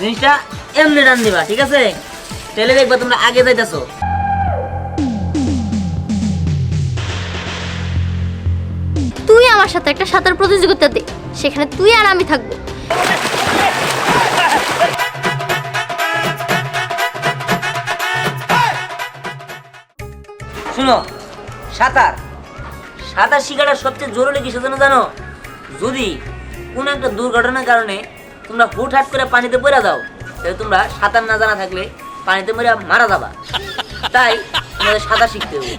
জিনিসটা এমনি টান দিবা ঠিক আছে? তাহলে দেখবা তোমরা আগে যাইতেছো। তুই আমার সাথে একটা সাঁতার প্রতিযোগিতা দে সেখানে তুই আর আমি থাকব। শুনো সাঁতার সাঁতার শিখাটা সবচেয়ে জরুরি কিছু জানো জানো? যদি কোনো একটা দুর্ঘটনার কারণে তোমরা হুটহাট করে পানিতে পড়ে যাও তাহলে তোমরা সাঁতার না জানা থাকলে পানিতে মরে মারা যাবা। তাই তোমাদের সাঁতার শিখতে হবে।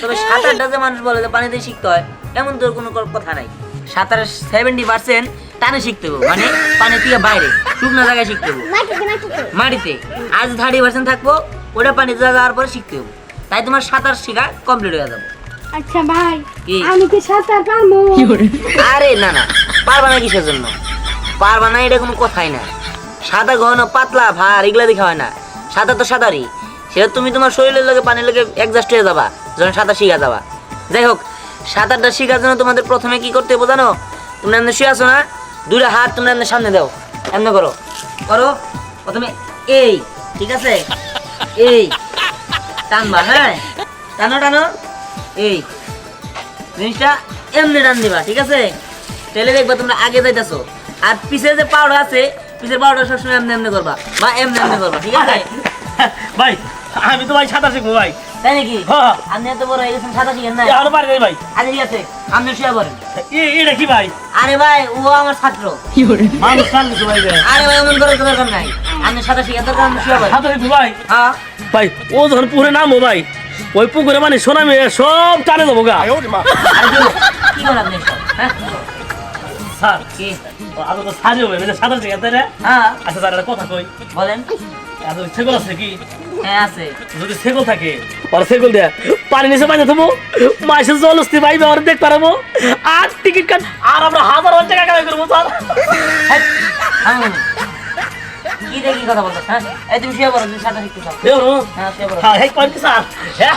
তবে সাঁতারটা যে মানুষ বলে যে পানিতে শিখতে হয় এমন তোর কোনো কথা নাই। সাঁতারের সেভেন্টি পার্সেন্ট টানে শিখতে হবে মানে পানি থেকে বাইরে শুকনো জায়গায় শিখতে হবে। মাটিতে আজ থার্টি পার্সেন্ট থাকব ওটা পানিতে যাওয়ার পরে শিখতে হবে। তাই তোমার সাঁতার শেখা কমপ্লিট হয়ে যাবে। আচ্ছা ভাই আমি কি সাঁতার পারব আরে না না পারবা না কিসের জন্য? পারবা না, এটা কোনো কথাই না। সাদা ঘন পাতলা, ভার, এগুলা দেখা হয় না। সাদা তো সাঁতারই সেটা তুমি তোমার শরীরের লোকে পানির লোকে অ্যাডজাস্ট হয়ে যাবা, যখন সাঁতার শিখা যাবা। যাই হোক সাঁতারটা শেখার জন্য তোমাদের প্রথমে কি করতে হবে জানো? তোমরা এমনি শুয়ে আছো না? দুইটা হাত তোমরা এমনি সামনে দাও। এমনি করো। করো। প্রথমে এই, ঠিক আছে? এই। টানবা হ্যাঁ? টানো টানো। এই। জিনিসটা এমনি টান দিবা, ঠিক আছে? তাহলে দেখবা তোমরা আগে যাইতেছো। আর পিছে যে পাউডার আছে পিছের পাউডার সবসময় এমনি এমনি করবা বা এমনি এমনি করবা ঠিক আছে? ভাই আমি তো ভাই সাঁতার শিখব ভাই। তাই নাকি? হ্যাঁ। আপনি এত বড় হয়ে গেছেন সাদা শিখেন না আরও পারি নাই ভাই। আচ্ছা ঠিক আছে আপনি শুয়ে পড়েন। এ- এটা কি ভাই? আরে ভাই ও আমার ছাত্র। মানুষ কাল দিছো ভাই আরে ভাই এমন করার দরকার নাই। আপনি সাদা শিখেন দরকার আপনি শুয়ে পড়েন। সাঁতার শিখব ভাই? হ্যাঁ। ভাই ও যখন পুকুরে নামবো ভাই ওই পুকুরে মানে সোনা মেয়ে সব টানে দেবো গা। কি কি করেন আপনি? হ্যাঁ? স্যার কি? আরও তো সারি হবে মানে সাঁতার শিখাতে রে হ্যাঁ। আচ্ছা স্যার একটা কথা কই। বলেন। এত সেগল আছে কি? হ্যাঁ আছে। যদি সেগল থাকে ওর সেগল দেয়া পানি নিচে পানি থাকব মাসে জল আসতে ভাই আর দেখতে পারব আর টিকিট কাট আর আমরা হাজার হাজার টাকা কামাই করব স্যার। হ্যাঁ, কি দেখি কথা বলছো হ্যাঁ? এই তুমি শুয়ে পড়ো তুমি সাদা শিখতে চাও। হ্যাঁ শুয়ে পড়ো। হ্যাঁ হেই কই স্যার? হ্যাঁ?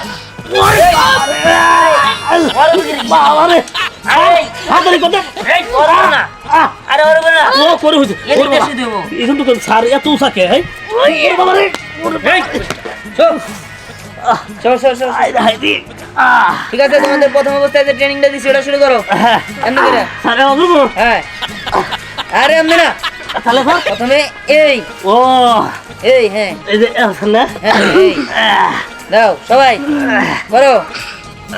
ঠিক আছে তোমাদের প্রথম অবস্থায় যে ট্রেনিংটা দিছি ওটা শুরু করো। হ্যাঁ। এমনি করে। স্যার অদ্ভুত হ্যাঁ। আরে এমনি না। তাহলে প্রথমে এই। ও। এই হ্যাঁ। এই যে না? হ্যাঁ এই। দাও সবাই করো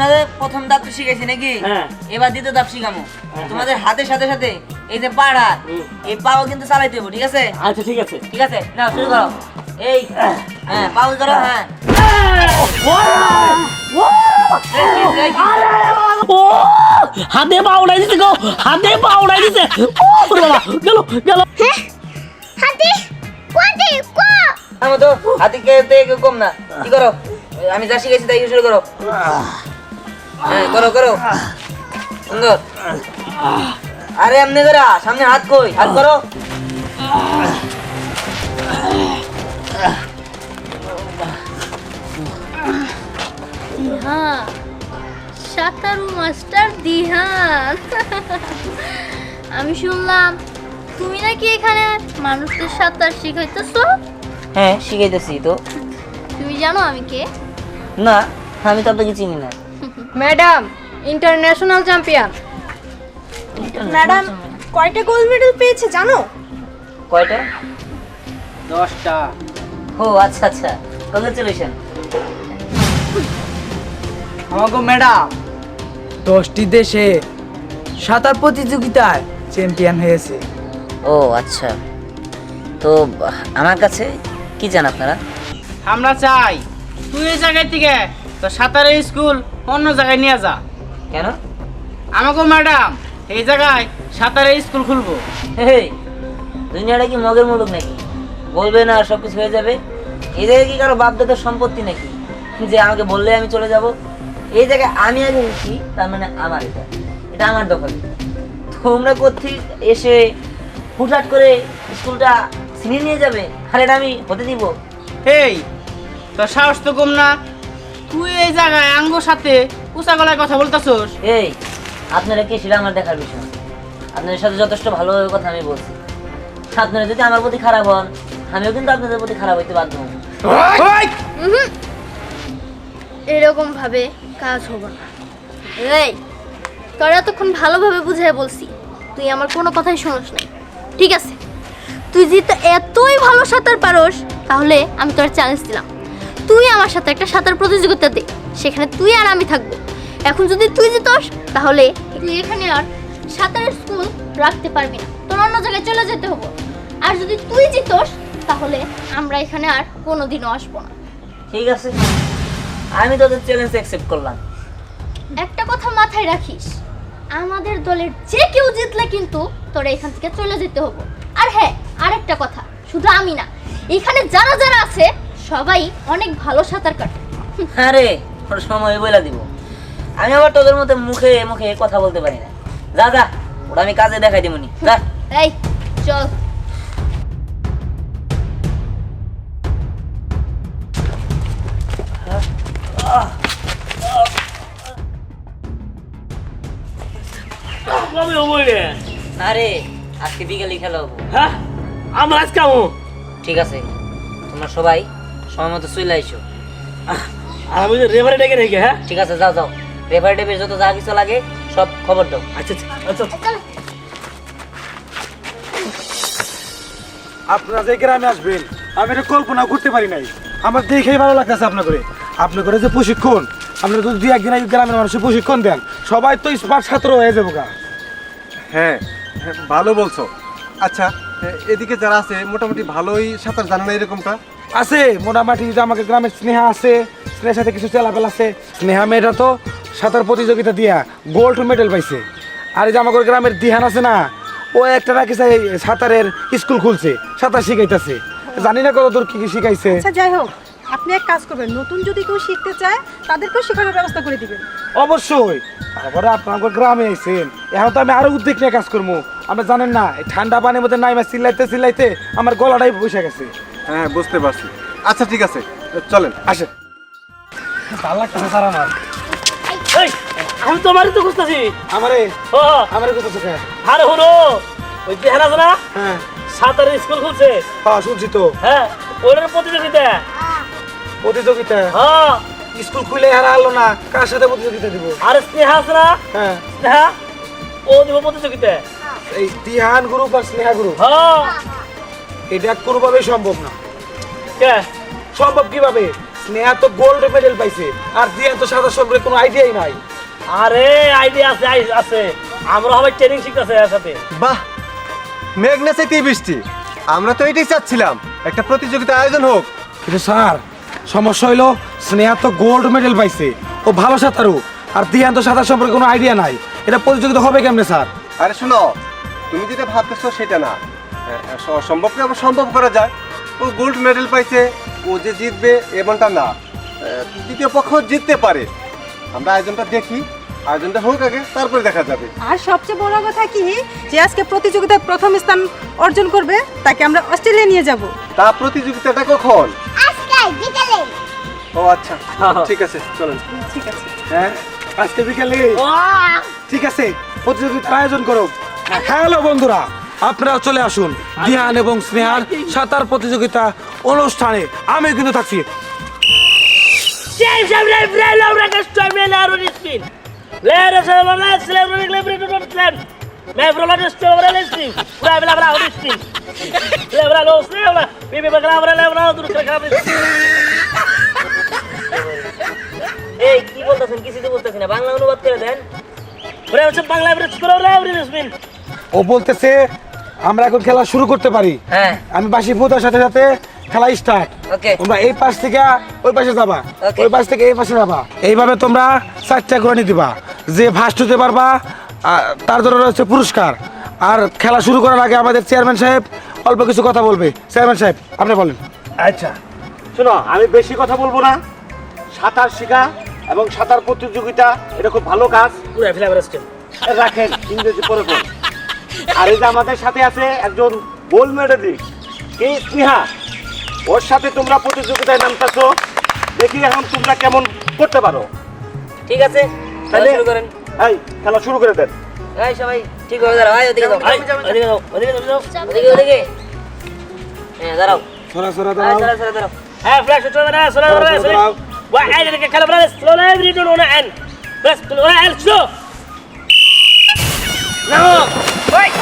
তোমাদের প্রথম ধাপ তো শিখেছি নাকি? হ্যাঁ। এবার দ্বিতীয় ধাপ শিখামো তোমাদের হাতের সাথে সাথে এই যে পাড়া। এই পাও কিন্তু চালাইতে হবে ঠিক আছে? আচ্ছা ঠিক আছে। ঠিক আছে? নাও শুরু করো। এই হ্যাঁ পাও করো হ্যাঁ। হাতে পা উড়াই দিতে গো হাতে পা উড়াই দিতে ও বাবা গেল গেল। হাতি কোয়াতি কো। তো হাতে কে তে কম না। কি করো? আমি যা শিখেছি তাই শুরু করো। হ্যাঁ করো করো। সুন্দর। আরে এমনি করা সামনে হাত কই? হাত করো। দিহান সাঁতারু মাস্টার দিহান আমি শুনলাম তুমি নাকি এখানে মানুষদের সাঁতার শিখাইতেছো? হ্যাঁ শিখাইতেছি তো। তুমি জানো আমি কে? না আমি তো আপনাকে চিনি না। Madam international champion. ম্যাডাম কয়টা গোল্ড মেডেল পেয়েছে জানো? কয়টা? দশটা। ও আচ্ছা আচ্ছা। কংগ্রেচুলেশন আমাকে ম্যাডাম। দশটি দেশে সাঁতার প্রতিযোগিতায় চ্যাম্পিয়ন হয়েছে। ও আচ্ছা। তো আমার কাছে কি জান আপনারা? আমরা চাই তুই এই জায়গায় থেকে তো সাঁতারের স্কুল অন্য জায়গায় নিয়ে যা। কেন? আমাকে ম্যাডাম এই জায়গায় সাঁতারের স্কুল খুলবো। দুনিয়াটা কি মগের মুলুক নাকি? বলবে না সব কিছু হয়ে যাবে? এই জায়গায় কি কারও বাপদাদার সম্পত্তি নাকি? যে আমাকে বললে আমি চলে যাব? এই জায়গায় আমি আগে এসেছি তার মানে আমার এটা। এটা আমার দখল। তোমরা কোথেকে এসে হুটহাট করে স্কুলটা ছিনিয়ে নিয়ে যাবে? আর এটা আমি হতে দিব। এই তোর সাহস তো কম না। তুই এই জায়গায় আঙ্গুর সাথে উঁচা গলায় কথা বলতেছস? এই আপনারা কে সেটা আমার দেখার বিষয়। আপনাদের সাথে যথেষ্ট ভালোভাবে কথা আমি বলছি। আপনারা যদি আমার প্রতি খারাপ হন আমিও কিন্তু আপনাদের প্রতি খারাপ হইতে বাধ্য হব। এরকম ভাবে কাজ হবে না। এই তোর এতক্ষণ ভালোভাবে বুঝাই বলছি। তুই আমার কোনো কথাই শুনিস নাই। ঠিক আছে? তুই যেহেতু এতই ভালো সাঁতার পারোস তাহলে আমি তোর চ্যালেঞ্জ দিলাম। তুই আমার সাথে একটা সাঁতার প্রতিযোগিতা দে সেখানে তুই আর আমি থাকব। এখন যদি তুই জিতস তাহলে তুই এখানে আর সাঁতারের স্কুল রাখতে পারবি না। তোর অন্য জায়গায় চলে যেতে হব। আর যদি তুই জিতস তাহলে আমরা এখানে আর কোনোদিনও আসব না। ঠিক আছে। আমি তোদের চ্যালেঞ্জ অ্যাকসেপ্ট করলাম। একটা কথা মাথায় রাখিস আমাদের দলের যে কেউ জিতলে কিন্তু তোরা এখান থেকে চলে যেতে হব। আর হ্যাঁ আরেকটা কথা শুধু আমি না এখানে যারা যারা আছে সবাই অনেক ভালো সাঁতার কাটে। আরে ওর সময় বলে দিব। আমি আবার তোদের মধ্যে মুখে মুখে কথা বলতে পারি না। যা যা ওটা আমি কাজে দেখাই দিবনি যা। এই চল। কবে হব রে? আরে আজকে বিকেলে খেলা হব। হ্যাঁ আমরা আজ কামো ঠিক আছে তোমরা সবাই সময় মতো চলে আইসো। আর আমি রেভারে ডেকে রেখে হ্যাঁ? ঠিক আছে যাও যাও। রেফারি টেপের যত যা কিছু লাগে সব খবর দাও। আচ্ছা আচ্ছা আচ্ছা আপনারা যে গ্রামে আসবেন আমি এটা কল্পনা করতে পারি নাই। আমার দেখেই ভালো লাগতেছে আপনার করে আপনার করে যে প্রশিক্ষণ আপনারা যদি দুই একদিন এই গ্রামের মানুষের প্রশিক্ষণ দেন সবাই তো স্মার্ট ছাত্র হয়ে যাব গা। হ্যাঁ হ্যাঁ, ভালো বলছো। আচ্ছা এদিকে যারা আছে মোটামুটি ভালোই সাঁতার জানে না এরকমটা? আছে মোটামুটি আমাকে গ্রামের স্নেহা আছে স্নেহার সাথে কিছু চেলাপেল আছে। স্নেহা মেয়েটা তো সাঁতার প্রতিযোগিতা দিয়া গোল্ড মেডেল পাইছে। আর এই যে আমাদের গ্রামের দিহান আছে না ও একটা নাকি সাঁতারের স্কুল খুলছে সাঁতার শিখাইতেছে। জানি না কত দূর কি কি শিখাইছে। আচ্ছা যাই হোক আপনি এক কাজ করবেন নতুন যদি কেউ শিখতে চায় তাদেরকেও শেখানোর ব্যবস্থা করে দিবেন। অবশ্যই তারপরে আপনার গ্রামে আইছেন এখন তো আমি আরও উদ্যোগ নিয়ে কাজ করব। আপনি জানেন না ঠান্ডা পানির মধ্যে নাইমা চিল্লাইতে চিল্লাইতে আমার গলাটাই বসে গেছে। হ্যাঁ বুঝতে পারছি। আচ্ছা ঠিক আছে চলেন। আসে ভালো লাগতেছে স্যার আমার। এই আমি তোমারই তো খুঁজতেছি। আমারে? ও আমারে কত চোখে আরে হলো ওই চেহারা আছে না? হ্যাঁ। সাঁতারের স্কুল খুলছে। হ্যাঁ শুনছি তো। হ্যাঁ ওটার প্রতিযোগিতা। প্রতিযোগিতা? হ্যাঁ। স্কুল খুলে হারা হলো না কার সাথে প্রতিযোগিতা দিব? আর স্নেহা আছে না? হ্যাঁ। স্নেহা ও দিব প্রতিযোগিতা। এই দিহান গ্রুপ আর স্নেহা গ্রুপ হ্যাঁ। এটা কোনোভাবেই সম্ভব না। কে? সম্ভব কীভাবে? স্নেহা তো গোল্ড মেডেল পাইছে আর দিহান তো সাদা সম্পর্কে কোনো আইডিয়াই নাই। আরে আইডিয়া আছে আছে। আমরা সবাই ট্রেনিং শিখতেছে এর সাথে। বাহ মেঘ না চাইতে বৃষ্টি? আমরা তো এটাই চাচ্ছিলাম একটা প্রতিযোগিতা আয়োজন হোক। কিন্তু স্যার সমস্যা হইল স্নেহা তো গোল্ড মেডেল পাইছে। ও ভালো সাঁতারু আর দিহান তো সাঁতার সম্পর্কে কোনো আইডিয়া নাই। এটা প্রতিযোগিতা হবে কেমনে স্যার? আরে শোনো তুমি যেটা ভাবতেছো সেটা না। হ্যাঁ, সম্ভবকে আবার সম্ভব করা যায়? ও গোল্ড মেডেল পাইছে ও যে জিতবে এমনটা না। দ্বিতীয় পক্ষ জিততে পারে। আমরা আয়োজনটা দেখি আয়োজনটা হোক আগে তারপরে দেখা যাবে। আর সবচেয়ে বড় কথা কি যে আজকে প্রতিযোগিতায় প্রথম স্থান অর্জন করবে তাকে আমরা অস্ট্রেলিয়া নিয়ে যাব। তা প্রতিযোগিতাটা কখন? আজকে বিকেলে। ও আচ্ছা ঠিক আছে চলেন। ঠিক আছে। হ্যাঁ আজকে বিকেলে। ঠিক আছে প্রতিযোগিতার আয়োজন করো। হ্যালো বন্ধুরা। আপনারা চলে আসুন। দিহান এবং স্নেহার সাঁতার প্রতিযোগিতা অনুষ্ঠানে। আমি কিন্তু থাকছি। এই কি বলতেছেন? বাংলা অনুবাদ হচ্ছে ও বলতেছে আমরা এখন খেলা শুরু করতে পারি। হ্যাঁ। আমি বাসি ফুটার সাথে সাথে খেলা স্টার্ট ওকে তোমরা এই পাশ থেকে ওই পাশে যাবা. ওই পাশ থেকে এই পাশে যাবা। এইভাবে তোমরা চারটা করে নিতে দিবা যে ফার্স্ট হতে পারবা তার জন্য রয়েছে পুরস্কার। আর খেলা শুরু করার আগে আমাদের চেয়ারম্যান সাহেব অল্প কিছু কথা বলবে। চেয়ারম্যান সাহেব আপনি বলেন। আচ্ছা শোনো আমি বেশি কথা বলব না। সাঁতার শেখা এবং সাঁতার প্রতিযোগিতা এটা খুব ভালো কাজ। রাখেন ইংরেজি পরে পরে আর এই আমাদের সাথে আছে একজন গোল্ড মেডেলিস্ট কে স্নেহা ওর সাথে তোমরা প্রতিযোগিতায় নামতেছো দেখি এখন তোমরা কেমন করতে পারো ঠিক আছে তাহলে শুরু করেন এই খেলা শুরু করে দেন এই সবাই ঠিক হয়ে দাঁড়াও ভাই ওদিকে দাও ওদিকে দাও ওদিকে দাও ওদিকে ওদিকে হ্যাঁ দাঁড়াও সরা সরা দাঁড়াও সরা সরা দাঁড়াও হ্যাঁ ফ্ল্যাশ উঠো না সরা সরা দাঁড়াও ওয়া আই দিকে খেলা ব্রাদার স্লো না every don't and best slow না also now Bye.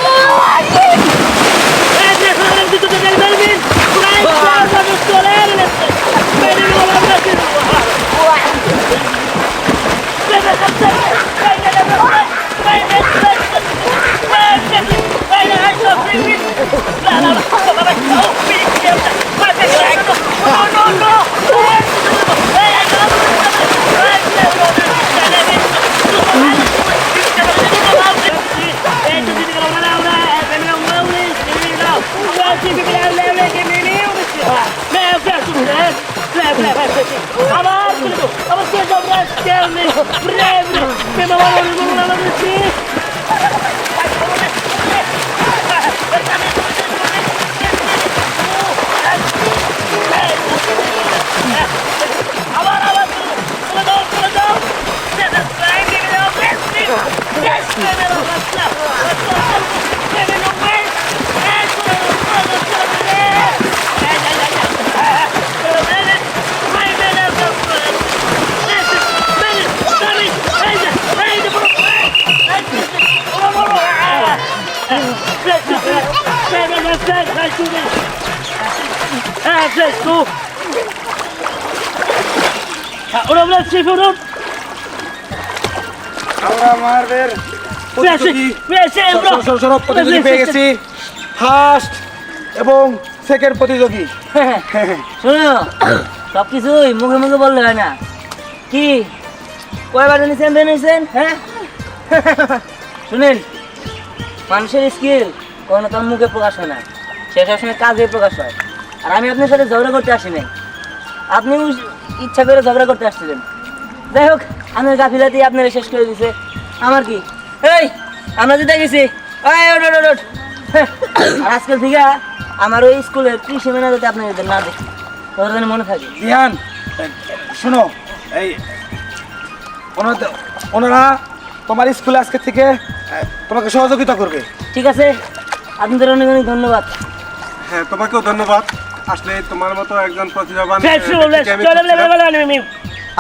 A vocês obrigam-me! Breve! Pelo amor de Deus! Chief ওরা আমরা আমাদের প্রতিযোগী। পেয়ে গেছি। ফার্স্ট এবং সেকেন্ড প্রতিযোগী। শোনো সব কিছুই মুখে মুখে বললে হয় না। কি? কয়বার জানি চ্যাম্পিয়ন হয়েছেন হ্যাঁ? শুনেন মানুষের স্কিল কখনো তার মুখে প্রকাশ হয় না। সে সবসময় কাজে প্রকাশ হয়। আর আমি আপনার সাথে ঝগড়া করতে আসি নাই আপনি ইচ্ছা করে ঝগড়া করতে আসছিলেন। যাই হোক আমার গাফিলাতি আপনারা শেষ করে দিছে। আমার কি? এই আমরা যেতে গেছি আজকাল থেকে আমার ওই স্কুলের কৃষি মেনা যাতে আপনি যাতে না দেখি তোর যেন মনে থাকে। দিহান শোনো এই ওনারা তোমার স্কুলে আজকে থেকে তোমাকে সহযোগিতা করবে। ঠিক আছে আপনাদের অনেক অনেক ধন্যবাদ। হ্যাঁ তোমাকেও ধন্যবাদ। আসলে তোমার মতো একজন প্রতিভাবান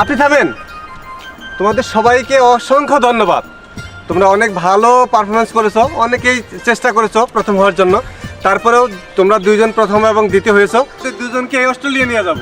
আপনি থামেন। তোমাদের সবাইকে অসংখ্য ধন্যবাদ। তোমরা অনেক ভালো পারফরমেন্স করেছ, অনেকেই চেষ্টা করেছ প্রথম হওয়ার জন্য। তারপরেও তোমরা দুইজন প্রথম এবং দ্বিতীয় হয়েছো। দুজনকে দুজনকে অস্ট্রেলিয়া নিয়ে যাব!